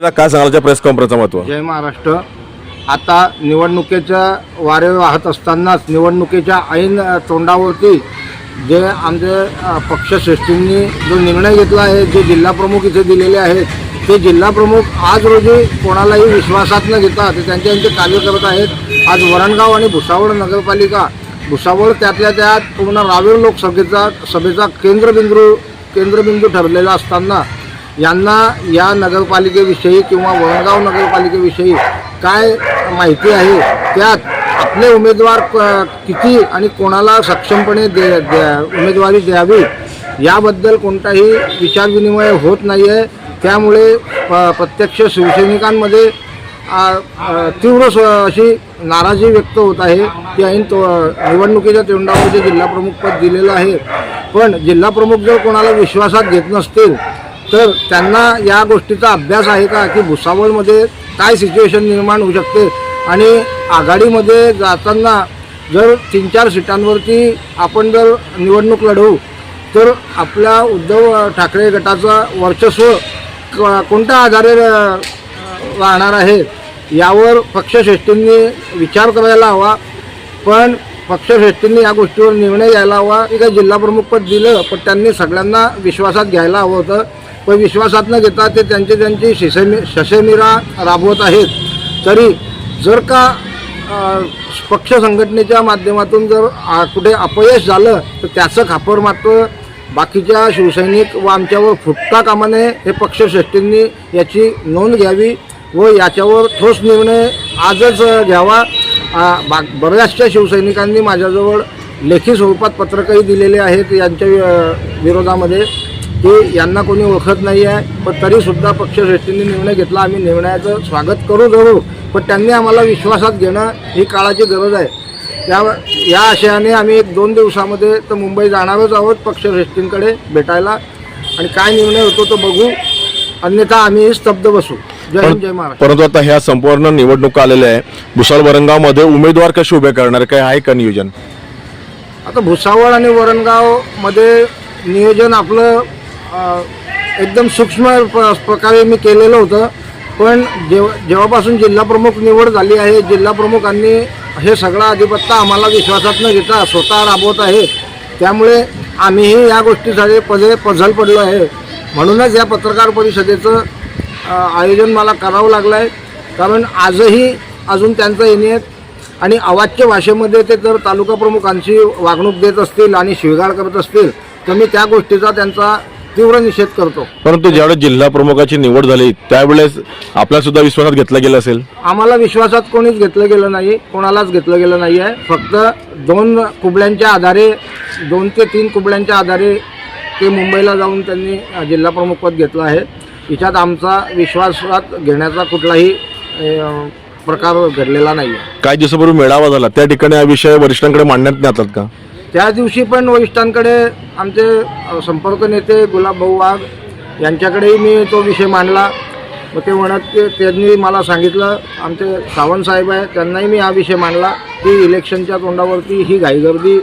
काय सांगायचं प्रेस कॉन्फरन्सचं महत्त्व? जय महाराष्ट्र. आता निवडणुकीच्या वारे वाहत असतानाच निवडणुकीच्या ऐन तोंडावरती जे आमचे पक्षश्रेष्ठींनी जो निर्णय घेतला आहे जे जिल्हाप्रमुख इथे दिलेले आहेत ते जिल्हाप्रमुख आज रोजी कोणालाही विश्वासात न घेता ते त्यांचे त्यांचे कार्य करत आहेत. आज वरणगाव आणि भुसावळ नगरपालिका भुसावळ त्यातल्या त्यात पूर्ण रावेर लोकसभेचा सभेचा केंद्रबिंदू केंद्रबिंदू ठरलेला असताना यांना या नगरपालिकेविषयी किंवा वरणगाव नगरपालिकेविषयी काय माहिती आहे? त्यात आपले उमेदवार किती आणि कोणाला सक्षमपणे दे द्या- उमेदवारी द्यावी? याबद्दल कोणताही विचारविनिमय होत नाही आहे त्यामुळे प- प्रत्यक्ष शिवसैनिकांमध्ये तीव्र स्व- अशी नाराजी व्यक्त होत आहे. की ऐन तो निवडणुकीच्या तोंडावर जे जिल्हाप्रमुखपद पद दिलेलं आहे. पण जिल्हाप्रमुख जर कोणाला विश्वासात घेत नसतील तर त्यांना या गोष्टीचा अभ्यास आहे का? की भुसावळमध्ये काय सिच्युएशन निर्माण होऊ शकते? आणि आघाडीमध्ये जाताना जर तीन चार सीटांवरती आपण जर निवडणूक लढवू तर आपल्या उद्धव ठाकरे गटाचं वर्चस्व क- कोणत्या आधारे राहणार आहे? यावर पक्षश्रेष्ठींनी विचार करायला हवा. पण पक्षश्रेष्ठींनी या गोष्टीवर निर्णय घ्यायला हवा. की काही जिल्हा दिलं पण त्यांनी सगळ्यांना विश्वासात घ्यायला हवं होतं. पण विश्वासात न घेता ते त्यांचे त्यांची शिसेमी शशेमिरा राबवत आहेत. तरी जर का पक्ष संघटनेच्या माध्यमातून जर कुठे अपयश झालं तर त्याचं खापर मात्र बाकीच्या शिवसैनिक व आमच्यावर फुटता कामा नये हे पक्षश्रेष्ठींनी याची नोंद घ्यावी व याच्यावर ठोस निर्णय आजच घ्यावा. बा बऱ्याचशा शिवसैनिकांनी माझ्याजवळ लेखी स्वरूपात पत्रकही दिलेले आहेत. यांच्या विरोधामध्ये की यांना कोणी ओळखत नाही आहे पण तरीसुद्धा पक्षश्रेष्ठींनी निर्णय घेतला. आम्ही निर्णयाचं स्वागत करू जरूर पण त्यांनी आम्हाला विश्वासात घेणं ही काळाची गरज आहे. त्या या आशयाने आम्ही एक दोन दिवसामध्ये तर मुंबई जाणारच आहोत पक्षश्रेष्ठींकडे भेटायला. आणि काय निर्णय होतो तो बघू. अन्यथा आम्ही स्तब्ध बसू. जय हिंद जय महाराष्ट्र. परंतु आता ह्या संपूर्ण निवडणुका आलेल्या आहे. भुसावळ वरणगावमध्ये उमेदवार कसे उभे करणार? काय आहे का नियोजन? आता भुसावळ आणि वरणगावमध्ये नियोजन आपलं एकदम सूक्ष्म प- प्रकारे मी केलेलं होतं. पण जेव जेव्हापासून जिल्हाप्रमुख निवड झाली आहे जिल्हाप्रमुखांनी हे सगळं अधिपत्ता आम्हाला विश्वासात न घेता स्वतः राबवत आहे. त्यामुळे आम्हीही या गोष्टीसाठी पदे पझल पडलो आहे. म्हणूनच या पत्रकार परिषदेचं आयोजन मला करावं लागलं आहे कारण आजही अजून त्यांचं येणे आणि अवाच्य भाषेमध्ये ते जर तालुका प्रमुखांशी वागणूक देत असतील आणि शिवगाळ करत असतील तर मी त्या गोष्टीचा त्यांचा तीव्र निषेध करतो. परंतु ज्यावेळेस जिल्हा प्रमुखाची निवड झाली त्यावेळेस आपल्या सुद्धा विश्वासात घेतला गेला असेल? आम्हाला विश्वासात कोणीच घेतलं गेलं नाही कोणालाच घेतलं गेलं नाही आहे. फक्त दोन कुबड्यांच्या आधारे दोन ते तीन कुबड्यांच्या आधारे ते मुंबईला जाऊन त्यांनी जिल्हा प्रमुखपद घेतलं आहे. याच्यात आमचा विश्वासात घेण्याचा कुठलाही अ, प्रकार घडलेला नाही आहे काही दिवसापूर्वी मेळावा झाला. त्या ठिकाणी हा विषय वरिष्ठांकडे मांडण्यात नाही का? त्या दिवशी पण वरिष्ठांकडे आमचे संपर्क नेते गुलाबभाऊ वाघ यांच्याकडेही मी तो विषय मांडला. मग ते म्हणत ते त्यांनी मला सांगितलं आमचे सावंत साहेब आहे त्यांनाही मी हा विषय मांडला. की इलेक्शनच्या तोंडावरती ही घाईगर्दी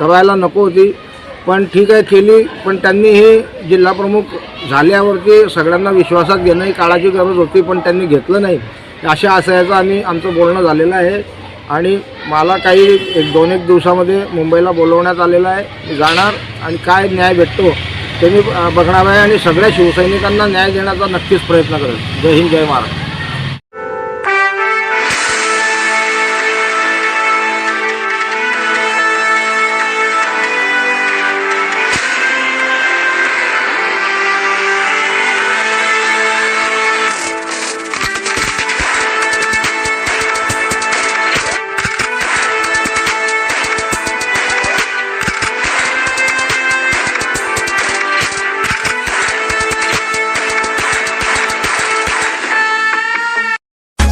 करायला नको होती. पण ठीक आहे केली. पण त्यांनी हे जिल्हाप्रमुख झाल्यावरती सगळ्यांना विश्वासात घेणं ही काळाची गरज होती पण त्यांनी घेतलं नाही. अशा आशयाचं आम्ही आमचं बोलणं झालेलं आहे. आणि मला काही एक दोन एक दिवसामध्ये मुंबईला बोलवण्यात आलेलं आहे. जाणार आणि काय न्याय भेटतो ते मी बघणार आहे आणि सगळ्या शिवसैनिकांना न्याय देण्याचा नक्कीच प्रयत्न करेल जय हिंद जय महाराष्ट्र.